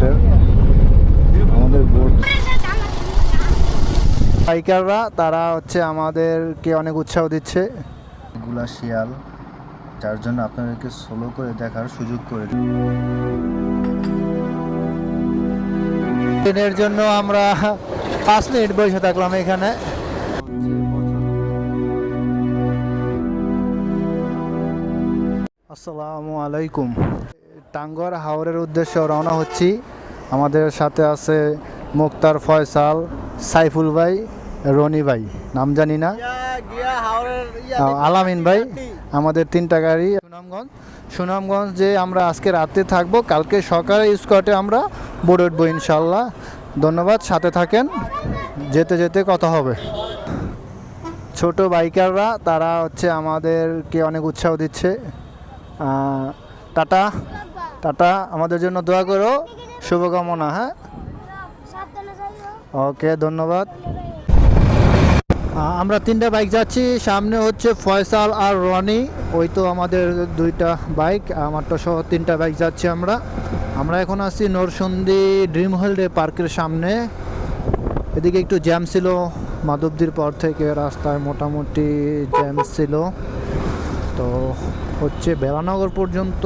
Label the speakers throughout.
Speaker 1: বোটের আমাদের বাইকাররা তারা হচ্ছে আমাদেরকে অনেক উৎসাহ দিচ্ছে। গুলা শিয়াল যার জন্য আপনাদেরকে সোলো করে দেখার সুযোগ করে দিনের জন্য আমরা পাঁচ মিনিট বসে থাকলাম এখানে। আসসালামু আলাইকুম। টাঙ্গর হাওরের উদ্দেশ্যে রওনা হচ্ছি। আমাদের সাথে আছে মুক্তার ফয়সাল সাইফুল ভাই রনি ভাই। নাম জানি না। আলামিন ভাই আমাদের তিনটা গাড়ি। সুনামগঞ্জ। সুনামগঞ্জ যে আমরা আজকে রাতে থাকব কালকে সকালে স্কটে আমরা বোর্ডে উঠবো ইনশাল্লাহ ধন্যবাদ সাথে থাকেন। যেতে যেতে কথা হবে। ছোট বাইকাররা তারা হচ্ছে আমাদেরকে অনেক উৎসাহ দিচ্ছে। টাটা। টাটা, আমাদের জন্য দোয়া করো। শুভকামনা হ্যাঁ? ওকে, ধন্যবাদ। আমরা তিনটা বাইক যাচ্ছি। সামনে হচ্ছে ফয়সাল আর রনি। ওই তো আমাদের দুইটা বাইক, আমারটা সহ তিনটা বাইক যাচ্ছি আমরা। আমরা এখন আছি নরসন্দি ড্রিম হোল্ডে পার্কের সামনে। এদিকে একটু জ্যাম ছিল। মাধবদীর পর থেকে রাস্তায় মোটামুটি জ্যাম ছিল। তো হচ্ছে বেলানগর পর্যন্ত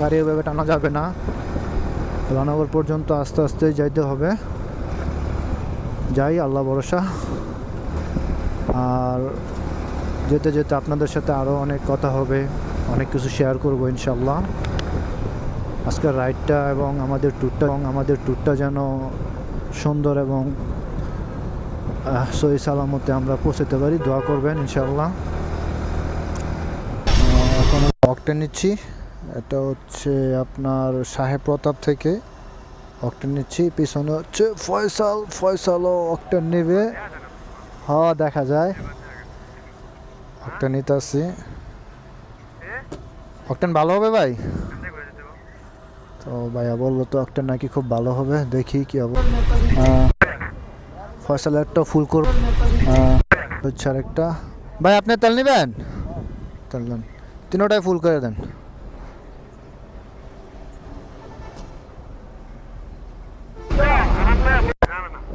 Speaker 1: গাড়ি এভাবে টানা যাবে না। বেলানগর পর্যন্ত আস্তে আস্তে যাইতে হবে। যাই, আল্লাহ ভরসা। আর যেতে যেতে আপনাদের সাথে আরও অনেক কথা হবে, অনেক কিছু শেয়ার করব ইনশাল্লাহ আজকের রাইডটা এবং আমাদের ট্যুরটা এবং আমাদের ট্যুরটা যেন সুন্দর এবং সহি সালামতে আমরা পৌঁছতে পারি, দোয়া করবেন ইনশাল্লাহ অকটেন নিচ্ছি। এটা হচ্ছে আপনার সাহেব প্রতাপ থেকে অকটেন নিচ্ছি। পিছনে হচ্ছে ফয়সাল। ফয়সালও অকটেন নেবে। হওয়া দেখা যায়। অকটেন নিতে আসছি অকটেন ভালো হবে ভাই? তো ভাইয়া বলল তো অকটেন নাকি খুব ভালো হবে। দেখি কি হবে। ফয়সাল একটা ফুল করব। হচ্ছে আরেকটা। ভাই, আপনি তেল নেবেন? তেল নেন তিনোটাই ফুল করে দেন।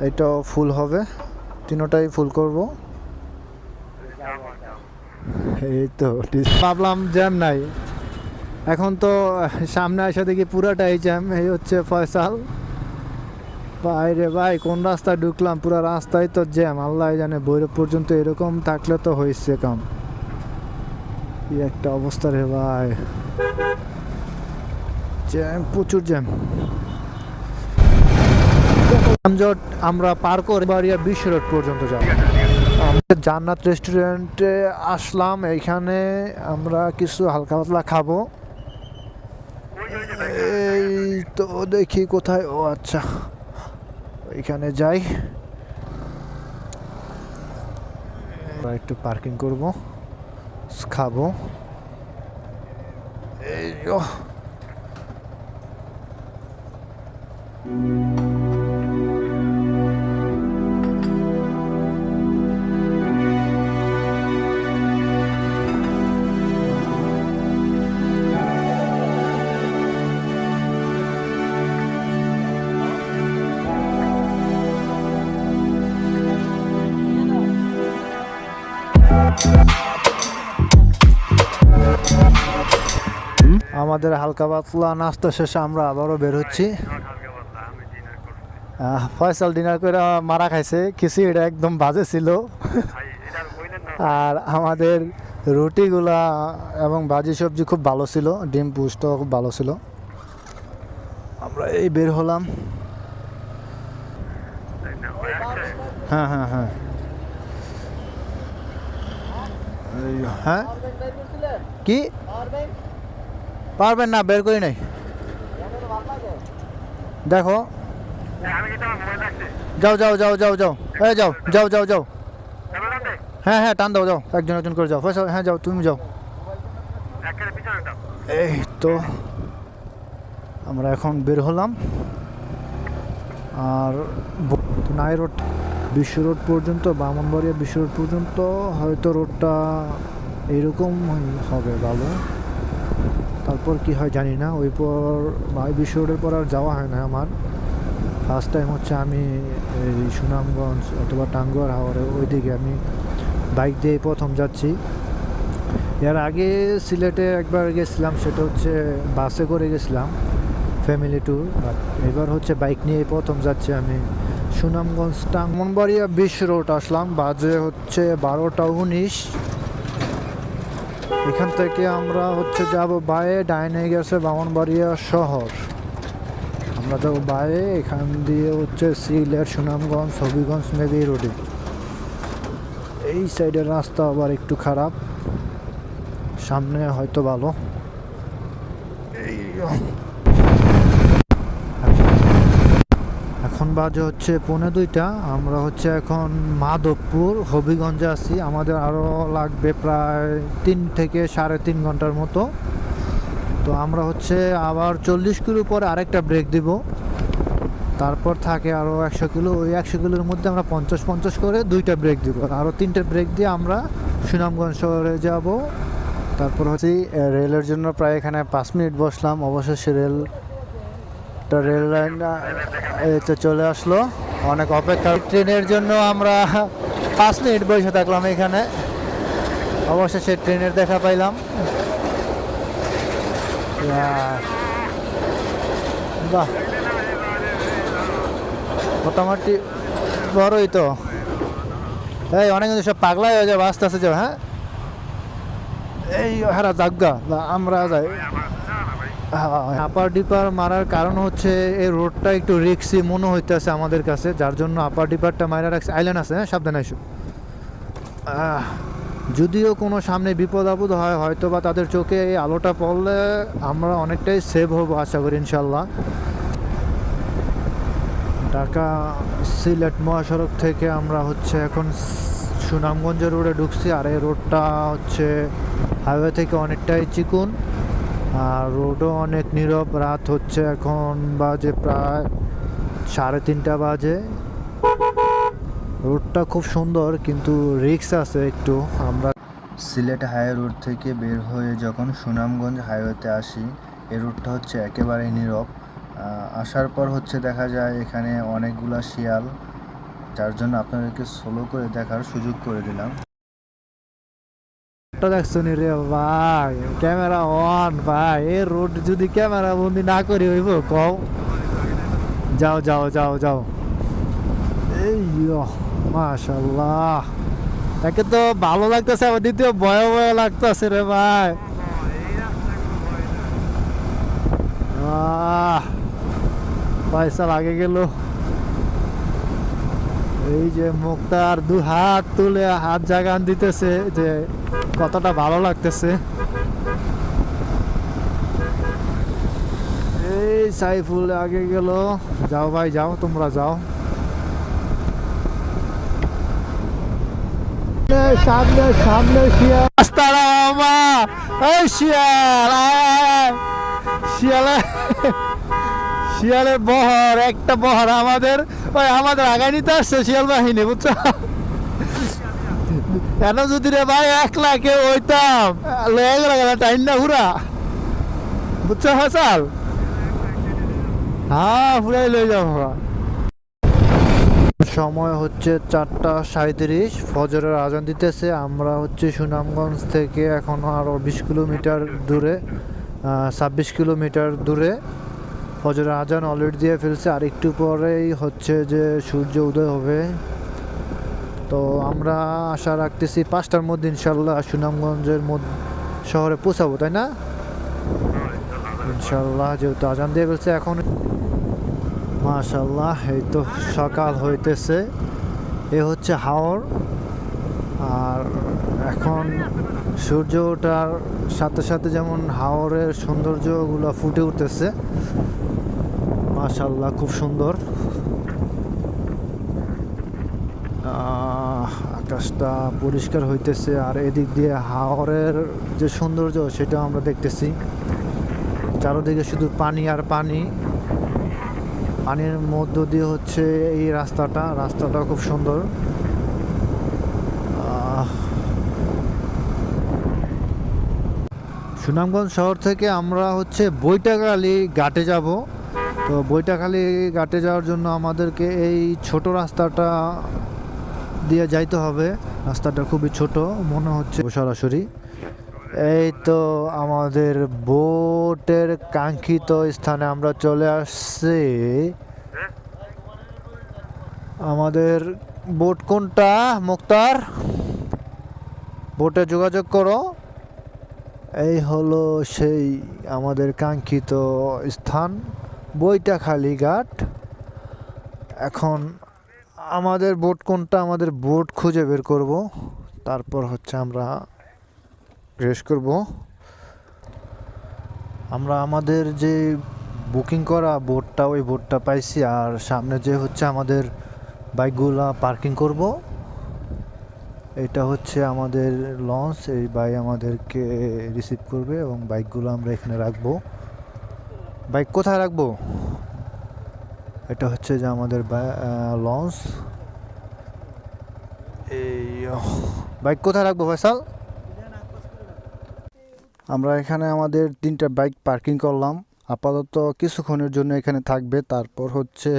Speaker 1: এইটাও ফুল হবে। তিনোটাই ফুল করব। এই তো ভাবলাম জ্যাম নাই। এখন তো সামনে আসা দেখি পুরাটাই জ্যাম এই হচ্ছে ফয়সাল। ভাই রে ভাই, কোন রাস্তায় ঢুকলাম? পুরো রাস্তায় তো জ্যাম আল্লাহ জানে বৈরব পর্যন্ত এরকম থাকলে তো হয়েছে কাম। কি একটা অবস্থা রে ভাই। জ্যাম, প্রচুর জ্যাম। যানজট আমরা পার করে বাড়িয়া বিশ্ব রোড পর্যন্ত যাব। আমরা জান্নাত রেস্টুরেন্টে আসলাম, এইখানে আমরা কিছু হালকা পাতলা খাব। এই তো দেখি কোথায়, ও আচ্ছা ওইখানে যাই। একটু পার্কিং করব। খাব এই ও আমাদের হালকা পাতলা নাস্তা শেষে আমরা আবারও বের হচ্ছি। ফয়সাল ডিনার করে মারা খাইছে খিচুড়িটা একদম বাজে ছিল। আর আমাদের রুটিগুলা এবং ভাজি সবজি খুব ভালো ছিল, ডিম পুষ্টও খুব ভালো ছিল। আমরা এই বের হলাম। হ্যাঁ হ্যাঁ হ্যাঁ। হ্যাঁ? কি? পারবেন না, বের করি নাই। দেখো। যাও যাও যাও যাও যাও। এই যাও যাও যাও যাও। হ্যাঁ হ্যাঁ টান দাও, যাও। একজন একজন করে যাও। হ্যাঁ যাও, তুমি যাও। এই তো, আমরা এখন বের হলাম। আর নাই রোড, বিশ্ব রোড পর্যন্ত, বামনবাড়িয়া বিশ্ব রোড পর্যন্ত, হয়তো রোডটা এরকম হবে ভালো। তারপর কি হয় জানি না, ওই পর বাই বিশ্ব রোডের পর আর যাওয়া হয় না আমার। ফার্স্ট টাইম হচ্ছে আমি এই সুনামগঞ্জ অথবা টাঙ্গুয়ার হাওয়ারে ওইদিকে আমি বাইক দিয়ে প্রথম যাচ্ছি। এর আগে সিলেটে একবার গেছিলাম, সেটা হচ্ছে বাসে করে গেছিলাম ফ্যামিলি ট্যুর এবার হচ্ছে বাইক নিয়ে প্রথম যাচ্ছি আমি সুনামগঞ্জ টাঙ্গনবাড়িয়া বিশ রোড আসলাম, বাজে হচ্ছে বারোটা উনিশ। এখান থেকে আমরা হচ্ছে যাব বায়ে, ডাইনে গেছে বামনবাড়িয়া শহর। আমরা যাব বায়ে, এখান দিয়ে হচ্ছে সিলেট, সুনামগঞ্জ, হবিগঞ্জ মেবি রোডে। এই সাইডের রাস্তা আবার একটু খারাপ। সামনে হয়তো ভালো। এই এখন বাজে হচ্ছে পৌনে দুইটা। আমরা হচ্ছে এখন মাধবপুর, হবিগঞ্জে আছি। আমাদের আরও লাগবে প্রায় তিন থেকে সাড়ে তিন ঘণ্টার মতো। তো আমরা হচ্ছে আবার চল্লিশ কিলো পরে আরেকটা ব্রেক দিব। তারপর থাকে আরও একশো কিলো। ওই একশো কিলোর মধ্যে আমরা পঞ্চাশ পঞ্চাশ করে দুইটা ব্রেক দিব। আরও তিনটে ব্রেক দিয়ে আমরা সুনামগঞ্জ শহরে যাব। তারপর হচ্ছে রেলের জন্য প্রায় এখানে পাঁচ মিনিট বসলাম। অবশেষে রেল তো রেল লাইন তো চলে আসলো। অনেক অপেক্ষা। ট্রেনের জন্য আমরা পাঁচ মিনিট বসে থাকলাম এখানে। অবশেষে ট্রেনের দেখা পাইলাম। বাহ। মোটামুটি বড়ই তো। এই, অনেক সব পাগলাই হয়ে যাবে, আস্তে আস্তে যাবে হ্যাঁ? এই, হারা জাগা আমরা যাই। আপার ডিপার মারার কারণ হচ্ছে এই রোডটা একটু রিক্সি মনে হইতেছে আমাদের কাছে, যার জন্য আপার ডিপারটা মারা রাখছে। আইল্যান্ড আছে হ্যাঁ? সাবধানে আইসো। যদিও কোনো সামনে বিপদ আপদ হয় হয়তো বা তাদের চোখে এই আলোটা পড়লে আমরা অনেকটাই সেভ হব, আশা করি ইনশাল্লাহ ঢাকা সিলেট মহাসড়ক থেকে আমরা হচ্ছে এখন সুনামগঞ্জের রোডে ঢুকছি, আর এই রোডটা হচ্ছে হাইওয়ে থেকে অনেকটাই চিকুন। আর রোডও অনেক নীরব, রাত হচ্ছে এখন বাজে প্রায় সাড়ে তিনটা বাজে। রোডটা খুব সুন্দর, কিন্তু রিক্স আছে একটু। আমরা
Speaker 2: সিলেট হাই রোড থেকে বের হয়ে যখন সুনামগঞ্জ হাইওয়েতে আসি এই রোডটা হচ্ছে একেবারে নীরব। আসার পর হচ্ছে দেখা যায় এখানে অনেকগুলা শিয়াল, যার জন্য আপনাদেরকে স্লো করে দেখার সুযোগ করে দিলাম।
Speaker 1: রোডটা দেখছ নি রে ভাই? ক্যামেরা অন ভাই। এই রোড যদি ক্যামেরা বন্দি না করি হইব, কও। যাও যাও যাও যাও। এই মাশাল্লাহ তাকে তো ভালো লাগতেছে, আবার দ্বিতীয় ভয় ভয় লাগতেছে রে ভাই। পয়সা লাগে গেল। এই যে মুক্তার দু হাত তুলে হাত জাগান দিতেছে, যে কতটা ভালো লাগতেছে। এই সাইফুল আগে গেল। যাও ভাই, যাও, তোমরা যাও। সামনে সামনে শিয়াল। এই শিয়াল। শিয়ালে শিয়ালের বহর, একটা বহর আমাদের। ওই আমাদের আগায় নিতে আসছে শিয়াল বাহিনী, বুঝছ? কেন যদি রে ভাই এক লাখে ওইতাম টাইম না ঘুরা। বুঝছ, হাসাল? হ্যাঁ ফুরাই লয়ে যাব সময় হচ্ছে চারটা সাঁত্রিশ ফজরের আজান দিতেছে। আমরা হচ্ছে সুনামগঞ্জ থেকে এখনও আরও বিশ কিলোমিটার দূরে ছাব্বিশ কিলোমিটার দূরে। ফজরের আজান অলরেডি দিয়ে ফেলছে। আর একটু পরেই হচ্ছে যে সূর্য উদয় হবে। তো আমরা আশা রাখতেছি পাঁচটার মধ্যে ইনশাল্লাহ সুনামগঞ্জের মধ্যে শহরে পৌঁছাবো, তাই না? ইনশাল্লাহ, যেহেতু আজান দিয়ে ফেলছে, এখন মাশাল্লাহ, এই তো সকাল হইতেছে। এ হচ্ছে হাওর। আর এখন সূর্য ওঠার সাথে সাথে যেমন হাওরের সৌন্দর্যগুলো ফুটে উঠতেছে মাশাল্লাহ খুব সুন্দর। আকাশটা পরিষ্কার হইতেছে আর এদিক দিয়ে হাওরের যে সৌন্দর্য সেটা আমরা দেখতেছি। চারোদিকে শুধু পানি আর পানি। পানির মধ্য দিয়ে হচ্ছে এই রাস্তাটা রাস্তাটা খুব সুন্দর। সুনামগঞ্জ শহর থেকে আমরা হচ্ছে বৈটাখালী ঘাটে যাব। তো বৈটাখালী ঘাটে যাওয়ার জন্য আমাদেরকে এই ছোট রাস্তাটা দিয়ে যাইতে হবে। রাস্তাটা খুবই ছোট, মনে হচ্ছে সরাসরি। এই তো আমাদের বোটের কাঙ্ক্ষিত স্থানে আমরা চলে আসছি। আমাদের বোট কোনটা, মুক্তার? বোটে যোগাযোগ করো। এই হলো সেই আমাদের কাঙ্ক্ষিত স্থান। বইটাখালী ঘাট। এখন আমাদের বোট কোনটা? আমাদের বোট খুঁজে বের করব। তারপর হচ্ছে আমরা রেস করব। আমরা আমাদের যে বুকিং করা বোটটা, ওই বোটটা পাইছি। আর সামনে যে হচ্ছে আমাদের বাইকগুলা পার্কিং করব, এটা হচ্ছে আমাদের লঞ্চ। এই ভাই আমাদেরকে রিসিভ করবে এবং বাইকগুলো আমরা এখানে রাখব। বাইক কোথায় রাখব? এটা হচ্ছে যে আমাদের লঞ্চ। এই বাইক কোথায় রাখব ফয়সাল? আমরা এখানে আমাদের তিনটা বাইক পার্কিং করলাম। আপাতত কিছুক্ষণের জন্য এখানে থাকবে। তারপর হচ্ছে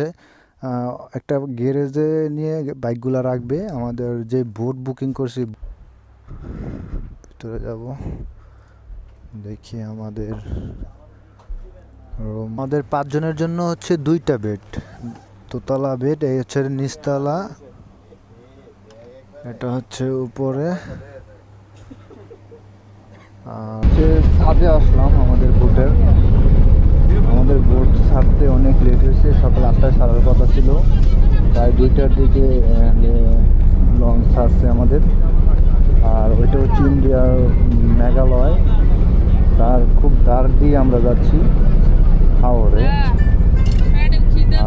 Speaker 1: একটা গ্যারেজে নিয়ে বাইকগুলো রাখবে। আমাদের যে বোট বুকিং করছি, ভিতরে যাব। দেখি আমাদের আমাদের পাঁচজনের জন্য হচ্ছে দুইটা বেড। দোতলা বেড, এই হচ্ছে নিচতলা। এটা হচ্ছে উপরে। আর আসলাম আমাদের বোটের। আমাদের বোট ছাড়তে অনেক লেট হয়েছে, সকাল আটটায় ছাড়ার কথা ছিল। প্রায় দুইটার দিকে লঞ্চ ছাড়ছে আমাদের। আর ওইটা হচ্ছে ইন্ডিয়ার মেঘালয়। তার খুব দাঁড় দিয়ে আমরা যাচ্ছি। হাওড়ে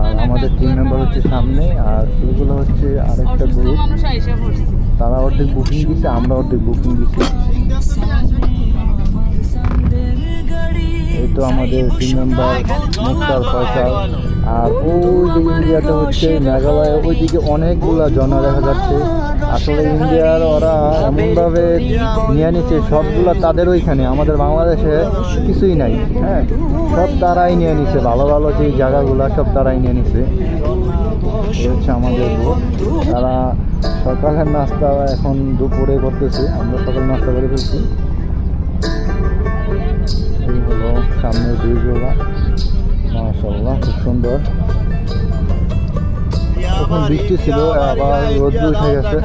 Speaker 1: আর আমাদের টিম মেম্বার হচ্ছে সামনে আর সেগুলো হচ্ছে আরেকটা গ্রুপ তারা অর্ধেক বুকিং দিছে আমরা অর্ধেক বুকিং দিছি। এই তো আমাদের টিম মেম্বার মুক্তার ফয়সাল। আর ওই যে ইন্ডিয়াতে হচ্ছে মেঘালয় ওইদিকে অনেকগুলা জনা দেখা যাচ্ছে। আসলে ইন্ডিয়ার ওরা এমনভাবে নিয়ে নিচ্ছে সবগুলা তাদের ওইখানে, আমাদের বাংলাদেশে কিছুই নাই হ্যাঁ? সব তারাই নিয়ে নিছে, ভালো ভালো যে জায়গাগুলো, সব তারাই নিয়ে এই হচ্ছে আমাদের তারা সকালের নাস্তা এখন দুপুরে করতেছে, আমরা সকাল নাস্তা করে ফেলছি। এই হলো সামনের মাশাল্লাহ খুব সুন্দর। তখন বৃষ্টি ছিল আবার রোদ্র উঠে গেছে।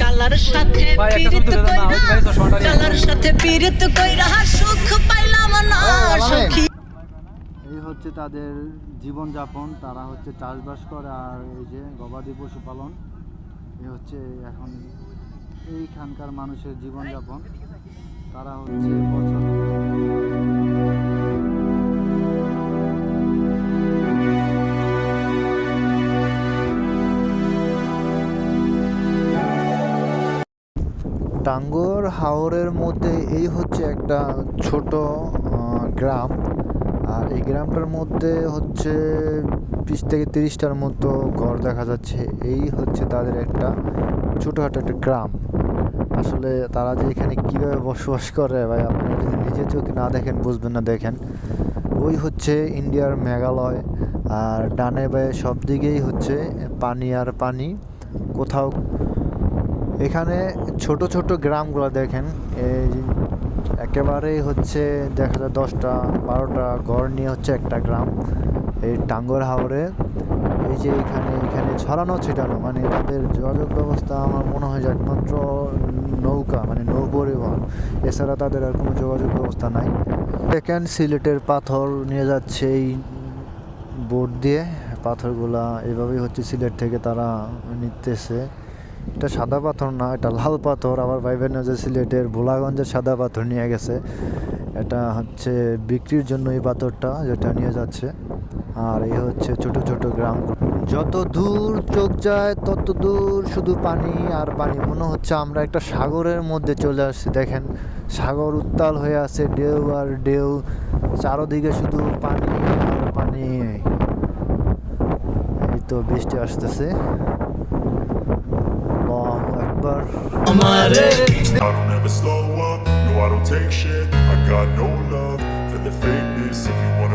Speaker 3: কালার সাথে পীড়িত কইরা কালার সাথে পীড়িত কইরা সুখ পাইলাম না সখী।
Speaker 1: এই হচ্ছে তাদের জীবনযাপন তারা হচ্ছে চাষবাস করে আর এই যে গবাদি পশুপালন এই হচ্ছে এখন এইখানকার মানুষের জীবনযাপন, তারা হচ্ছে বছর টাঙ্গর হাওরের মধ্যে এই হচ্ছে একটা ছোট গ্রাম। আর এই গ্রামটার মধ্যে হচ্ছে বিশ থেকে তিরিশটার মতো ঘর দেখা যাচ্ছে। এই হচ্ছে তাদের একটা ছোটোখাটো একটা গ্রাম। আসলে তারা যে এখানে কীভাবে বসবাস করে ভাই আপনারা যদি নিজের চোখে না দেখেন, বুঝবেন না, দেখেন। ওই হচ্ছে ইন্ডিয়ার মেঘালয় আর ডানে বায়ে সব দিকেই হচ্ছে পানি আর পানি। কোথাও এখানে ছোট ছোট গ্রামগুলো দেখেন, এই একেবারেই হচ্ছে দেখা যায় দশটা, বারোটা ঘর নিয়ে হচ্ছে একটা গ্রাম। এই টাঙ্গর হাওরে এই যে এখানে এখানে ছড়ানো, ছিটানো মানে তাদের যোগাযোগ ব্যবস্থা আমার মনে হয় যে একমাত্র নৌকা মানে নৌ পরিবহন। এছাড়া তাদের আর কোনো যোগাযোগ ব্যবস্থা নাই। দেখেন সিলেটের পাথর নিয়ে যাচ্ছে এই বোট দিয়ে। পাথরগুলা এভাবেই হচ্ছে সিলেট থেকে তারা নিতেছে। এটা সাদা পাথর না, এটা লাল পাথর। আবার ভাইবেন যে সিলেটের ভোলাগঞ্জের সাদা পাথর নিয়ে গেছে। এটা হচ্ছে বিক্রির জন্য এই পাথরটা, যেটা নিয়ে যাচ্ছে। আর এই হচ্ছে ছোট ছোট গ্রাম। যত দূর চোখ যায়, তত দূর শুধু পানি আর পানি। মনে হচ্ছে আমরা একটা সাগরের মধ্যে চলে আসছি। দেখেন, সাগর উত্তাল হয়ে আছে, ঢেউ আর ঢেউ। চারোদিকে শুধু পানি আর পানি। এই তো বৃষ্টি আসতেছে। আকবার
Speaker 4: I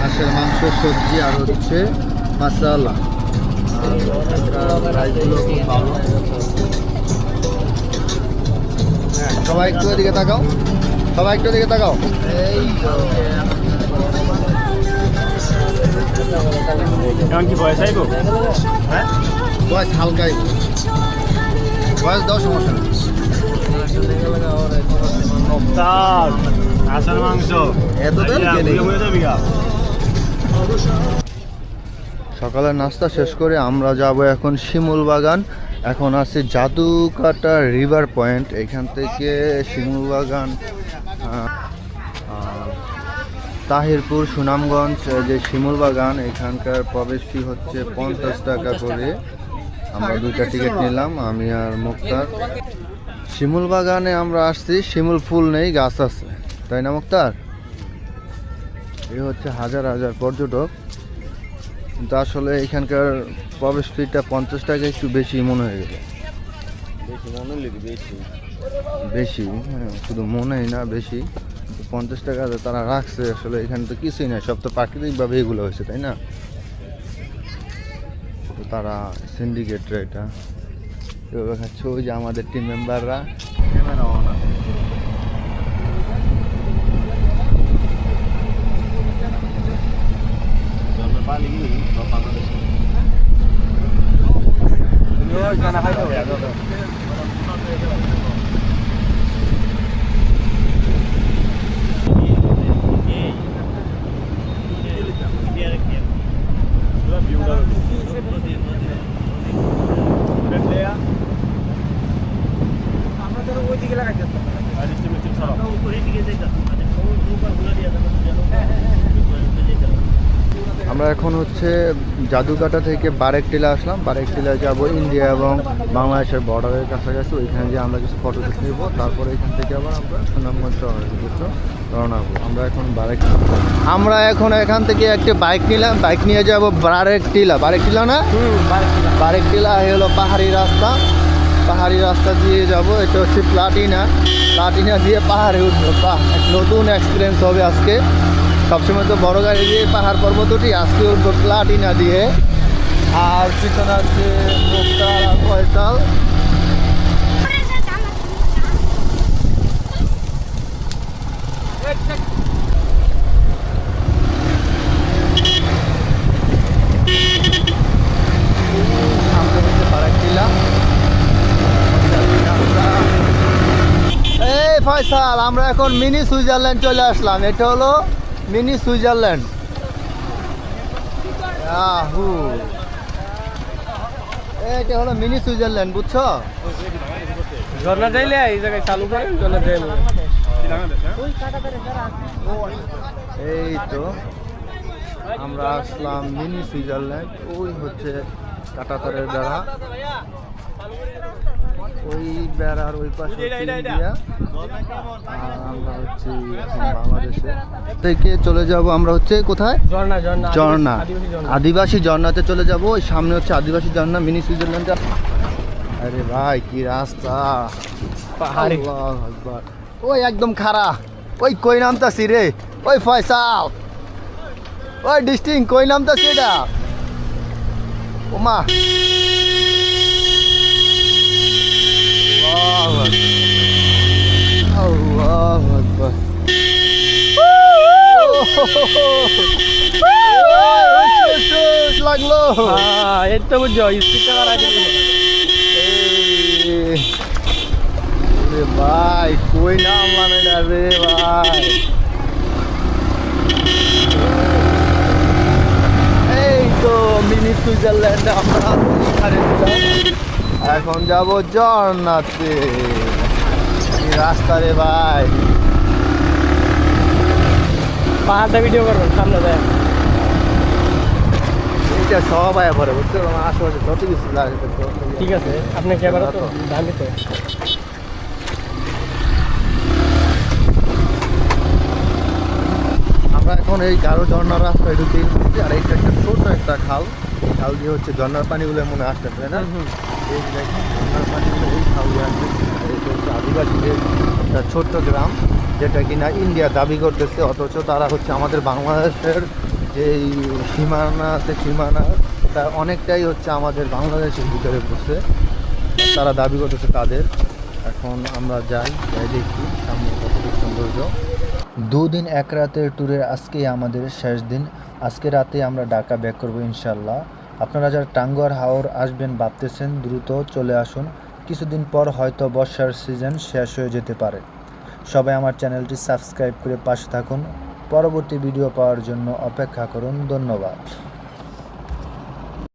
Speaker 2: হাঁসের মাংস সবজি আর হচ্ছে মাসালা। রাইসগুলো খুব ভালো। হ্যাঁ, সবাই একটু এদিকে তাকাও। সবাই একটু এদিকে তাকাও। এই তো। হ্যাঁ? বয়স হালকাই বয়স দশ সমস্যা
Speaker 5: আসার মাংস।
Speaker 2: এত দাম সকালের নাস্তা শেষ করে আমরা যাব এখন শিমুল বাগান। এখন আছে জাদুকাটা রিভার পয়েন্ট, এখান থেকে শিমুল বাগান তাহিরপুর, সুনামগঞ্জ যে শিমুল বাগান, এখানকার প্রবেশ ফি হচ্ছে পঞ্চাশ টাকা করে। আমরা দুইটা টিকিট নিলাম, আমি আর মুক্তার। শিমুল বাগানে আমরা আসছি, শিমুল ফুল নেই, গাছ আছে। তাই না, মুক্তার? এই হচ্ছে হাজার হাজার পর্যটক। কিন্তু আসলে এখানকার প্রবেশ ফিটা পঞ্চাশ টাকা একটু বেশি মনে হয়ে গেল
Speaker 5: বেশি মনে বেশি?
Speaker 2: বেশি হ্যাঁ শুধু মনেই না বেশি। পঞ্চাশ টাকা তারা রাখছে আসলে এখানে তো কিছুই না সব তো প্রাকৃতিকভাবে এগুলো হয়েছে তাই না? তো তারা সিন্ডিকেটরা এটা। এভাবে খাচ্ছে ওই যে আমাদের টিম মেম্বাররা ক্যামেরা অন আছে।
Speaker 5: পানি কি বাংলাদেশ
Speaker 2: আমরা এখন হচ্ছে জাদুকাটা থেকে বারেকটিলা আসলাম। বারেকটিলা যাব ইন্ডিয়া এবং বাংলাদেশের বর্ডারের কাছাকাছি। ওইখানে যে আমরা কিছু ফটো নেব। তারপরে এখান থেকে আবার আমরা সুনামগঞ্জ শহরের উদ্দেশ্যে রওনা হব। আমরা এখন বারেক আমরা এখন এখান থেকে একটি বাইক নিলাম। বাইক নিয়ে যাব বারেকটিলা। বারেকটিলা না? বারেকটিলা। হলো পাহাড়ি রাস্তা। পাহাড়ি রাস্তা দিয়ে যাব। এটা হচ্ছে প্লাটিনা। প্লাটিনা দিয়ে পাহাড়ে উঠবো। নতুন এক্সপিরিয়েন্স হবে আজকে। সবসময় তো বড় গাড়ি দিয়ে পাহাড় পর্বত উঠি। আজকে উঠবো প্লাটিনা দিয়ে। আর পিছনে আছে এই ফয়সাল, আমরা এখন মিনি সুইজারল্যান্ড চলে আসলাম। এটা হলো মিনি সুইজারল্যান্ড। আহু এটা হলো মিনি সুইজারল্যান্ড বুঝছ?
Speaker 5: ঝর্ণা যাইলে এই জায়গায় চালু করেন ঝর্ণা যাইলে।
Speaker 2: এই তো আমরা আসলাম মিনি সুইজারল্যান্ড ওই হচ্ছে কাটাতারের বেড়া। ওই বেড়ার ওই পাশে ইন্ডিয়া। আর আমরা হচ্ছে বাংলাদেশে। থেকে চলে যাব আমরা হচ্ছে কোথায়?
Speaker 5: ঝর্ণা আদিবাসী ঝর্ণা।
Speaker 2: ঝর্ণাতে চলে যাব। ওই সামনে হচ্ছে আদিবাসী ঝর্ণা মিনি সুইজারল্যান্ডে। আরে ভাই কি রাস্তা।
Speaker 5: পাহাড়ি।
Speaker 2: ওই একদম খারা ওই কই নামতাছি রে? ওই ফয়সাল। ওই ডিস্টিং কই নামতাছি এটা? ওমা। ওই, ওই, ওই, লাগল
Speaker 5: এই উঠতে বুঝছ স্পিডটা বাড়াই
Speaker 2: রে ভাই কই নাম মানে ভাই এই তো মিনি সুইজারল্যান্ডে আমরা এখানে। এখন যাব এই রাস্তা রে ভাই।
Speaker 5: পাহাড়টা ভিডিও করবেন সামনে
Speaker 2: পরে আশেপাশে যত কিছু লাগে
Speaker 5: ঠিক আছে আপনি ক্যামেরা তো দামি তো
Speaker 2: আমরা এখন এই গাঢ় ঝর্ণার রাস্তায় ঢুকে আর এইটা একটা ছোট একটা খাল। খাল দিয়ে হচ্ছে ঝর্ণার পানিগুলো মনে আসতেছে না? একটা ছোট্ট গ্রাম, যেটা কিনা ইন্ডিয়া দাবি করতেছে, অথচ তারা হচ্ছে আমাদের বাংলাদেশের যে সীমানাতে সীমানা, তা অনেকটাই হচ্ছে আমাদের বাংলাদেশের ভিতরে বসে। তারা দাবি করতেছে তাদের। এখন আমরা যাই যাই দেখি, সামনে কতটুকু সৌন্দর্য। দুদিন এক রাতের ট্যুরের আজকেই আমাদের শেষ দিন। আজকে রাতে আমরা ঢাকা ব্যাক করব ইনশাল্লাহ আপনারা যারা টাঙ্গুয়ার হাওর আসবেন ভাবতেছেন, দ্রুত চলে আসুন। কিছুদিন পর হয়তো বর্ষার সিজন শেষ হয়ে যেতে পারে। সবাই আমার চ্যানেলটি সাবস্ক্রাইব করে পাশে থাকুন। পরবর্তী ভিডিও পাওয়ার জন্য অপেক্ষা করুন। ধন্যবাদ।